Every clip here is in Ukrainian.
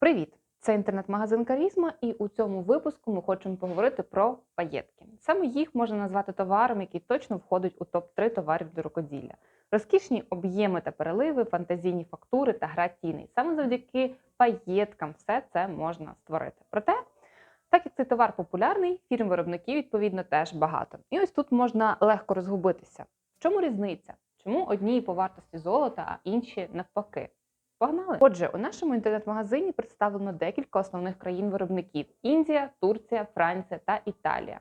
Привіт! Це інтернет-магазин Карізма, і у цьому випуску ми хочемо поговорити про паєтки. Саме їх можна назвати товаром, який точно входить у топ-3 товарів для рукоділля. Розкішні об'єми та переливи, фантазійні фактури та гра тіней. Саме завдяки паєткам все це можна створити. Проте, так як цей товар популярний, фірм-виробників відповідно теж багато. І ось тут можна легко розгубитися. В чому різниця? Чому одні по вартості золота, а інші навпаки? Погнали! Отже, у нашому інтернет-магазині представлено декілька основних країн-виробників: Індія, Турція, Франція та Італія.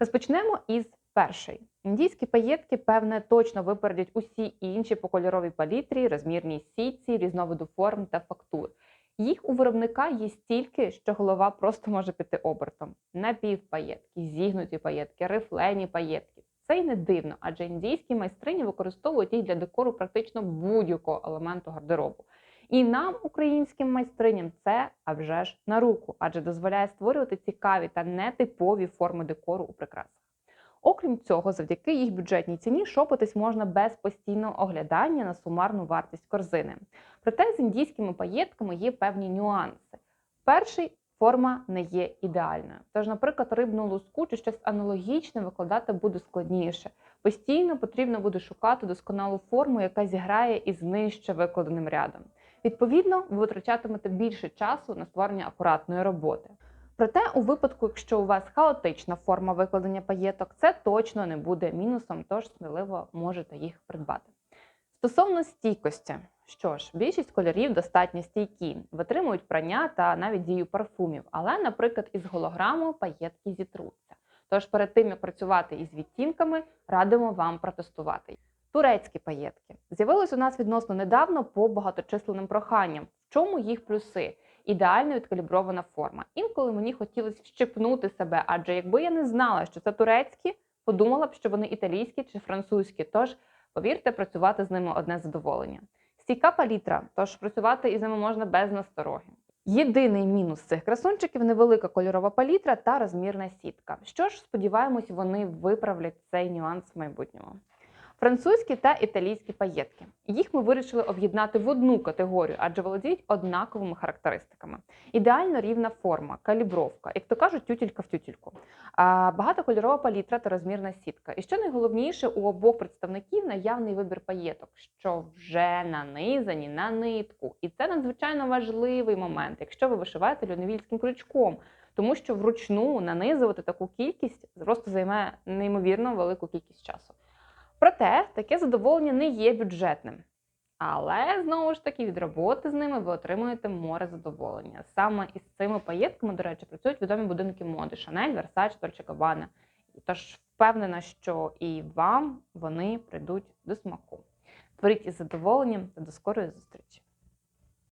Розпочнемо із першої. Індійські паєтки, певне, точно випередять усі інші по кольоровій палітрі, розмірній сітці, різновиду форм та фактур. Їх у виробника є стільки, що голова просто може піти обертом. Напівпаєтки, зігнуті паєтки, рифлені паєтки. Це й не дивно, адже індійські майстрині використовують їх для декору практично будь-якого елементу гардеробу. І нам, українським майстриням, це а вже ж на руку, адже дозволяє створювати цікаві та нетипові форми декору у прикрасах. Окрім цього, завдяки їх бюджетній ціні шопитись можна без постійного оглядання на сумарну вартість корзини. Проте з індійськими паєтками є певні нюанси. Перший форма не є ідеальною. Тож, наприклад, рибну луску чи щось аналогічне викладати буде складніше. Постійно потрібно буде шукати досконалу форму, яка зіграє із нижче викладеним рядом. Відповідно, ви витрачатимете більше часу на створення акуратної роботи. Проте, у випадку, якщо у вас хаотична форма викладення паєток, це точно не буде мінусом, тож сміливо можете їх придбати. Стосовно стійкості, що ж, більшість кольорів достатньо стійкі, витримують прання та навіть дію парфумів, але, наприклад, із голограмою паєтки зітруться. Тож перед тим як працювати із відтінками, радимо вам протестувати. Турецькі паєтки з'явились у нас відносно недавно по багаточисленним проханням. В чому їх плюси? Ідеально відкалібрована форма. Інколи мені хотілося вщипнути себе, адже якби я не знала, що це турецькі, подумала б, що вони італійські чи французькі. Тож, повірте, працювати з ними одне задоволення. Стійка палітра, тож працювати із ними можна без настороги. Єдиний мінус цих красунчиків невелика кольорова палітра та розмірна сітка. Що ж, сподіваємось, вони виправлять цей нюанс в майбутньому. Французькі та італійські паєтки. Їх ми вирішили об'єднати в одну категорію, адже володіють однаковими характеристиками. Ідеально рівна форма, калібровка, як то кажуть, тютілька в тютільку. Багатокольорова палітра та розмірна сітка. І що найголовніше, у обох представників наявний вибір паєток, що вже нанизані на нитку. І це надзвичайно важливий момент, якщо ви вишиваєте льоновільським крючком. Тому що вручну нанизувати таку кількість просто займе неймовірно велику кількість часу. Проте таке задоволення не є бюджетним. Але знову ж таки від роботи з ними ви отримуєте море задоволення. Саме із цими паєтками, до речі, працюють відомі будинки моди Шанель, Версач, Dolce Gabbana. Тож впевнена, що і вам вони прийдуть до смаку. Творіть із задоволенням та до скорої зустрічі!